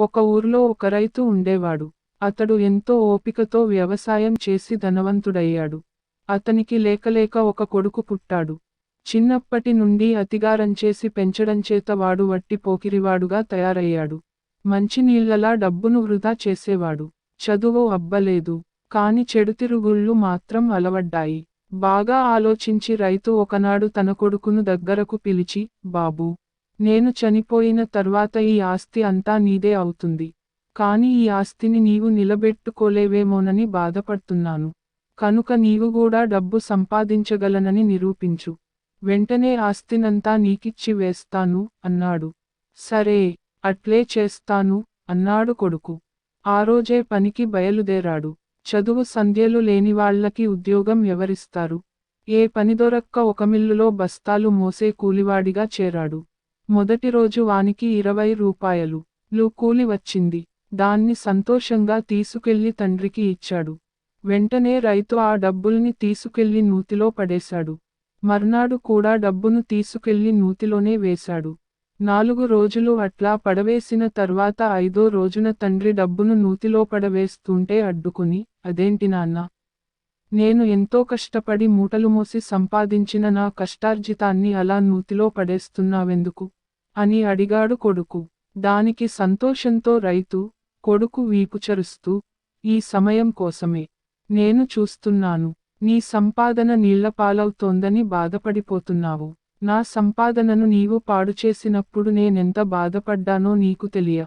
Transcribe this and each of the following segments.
ఒక ఊర్లో ఒక రైతు ఉండేవాడు. అతడు ఎంతో ఓపికతో వ్యవసాయం చేసి ధనవంతుడయ్యాడు. అతనికి లేకలేక ఒక కొడుకు పుట్టాడు. చిన్నప్పటి నుండి అతిగారంచేసి పెంచడంచేత వాడు వట్టి పోకిరివాడుగా తయారయ్యాడు. మంచినీళ్ళలా డబ్బును వృధా చేసేవాడు. చదువు అబ్బలేదు. కాని చెడుతిరుగుళ్ళు మాత్రం అలవడ్డాయి. బాగా ఆలోచించి రైతు ఒకనాడు తన కొడుకును దగ్గరకు పిలిచి బాబూ నేను చనిపోయిన తర్వాత ఈ ఆస్తి అంతా నీదే అవుతుంది. కాని ఈ ఆస్తిని నీవు నిలబెట్టుకోలేవేమోనని బాధపడుతున్నాను. కనుక నీవు కూడా డబ్బు సంపాదించగలనని నిరూపించు. వెంటనే ఆస్తినంతా నీకిచ్చి వేస్తాను అన్నాడు. సరే అట్లే చేస్తాను అన్నాడు కొడుకు. ఆ రోజే పనికి బయలుదేరాడు. చదువు సంధ్యలు లేనివాళ్ళకి ఉద్యోగం ఎవరిస్తారు? ఏ పని దొరక్క ఒక మిల్లులో బస్తాలు మోసే కూలివాడిగా చేరాడు. మొదటి రోజు వానికి ఇరవై రూపాయలు. లు కూలి వచ్చింది. దాన్ని సంతోషంగా తీసుకెళ్ళి తండ్రికి ఇచ్చాడు. వెంటనే రైతు ఆ డబ్బుల్ని తీసుకెళ్ళి నూతిలో పడేశాడు. మర్నాడు కూడా డబ్బును తీసుకెళ్ళి నూతిలోనే వేశాడు. నాలుగు రోజులు అట్లా పడవేసిన తర్వాత ఐదో రోజున తండ్రి డబ్బును నూతిలో పడవేస్తుంటే అడ్డుకుని అదేంటి నాన్న? నేను ఎంతో కష్టపడి మూటలు మోసి సంపాదించిన నా కష్టార్జితాన్ని అలా నూతిలో పడేస్తున్నావెందుకు? అని అడిగాడు కొడుకు. దానికి సంతోషంతో రైతు కొడుకు వీపుచరుస్తూ ఈ సమయం కోసమే. నేను చూస్తున్నాను. నీ సంపాదన నీళ్ళపాలవుతోందని బాధపడిపోతున్నావు. నా సంపాదనను నీవు పాడుచేసినప్పుడు నేనెంత బాధపడ్డానో నీకు తెలియ.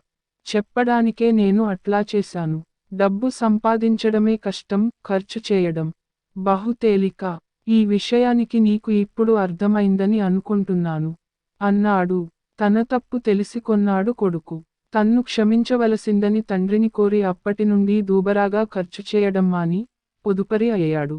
చెప్పడానికే నేను అట్లా చేశాను. డబ్బు సంపాదించడమే కష్టం ఖర్చు చేయడం. బహుతేలిక. ఈ విషయానికి నీకు ఇప్పుడు అర్థమైందని అనుకుంటున్నాను. అన్నాడు. తన తప్పు తెలిసికొన్నాడు కొడుకు. తన్ను క్షమించవలసిందని తండ్రిని కోరి అప్పటి నుండి దూబరాగా ఖర్చు చేయడం మాని పొదుపరి అయ్యాడు.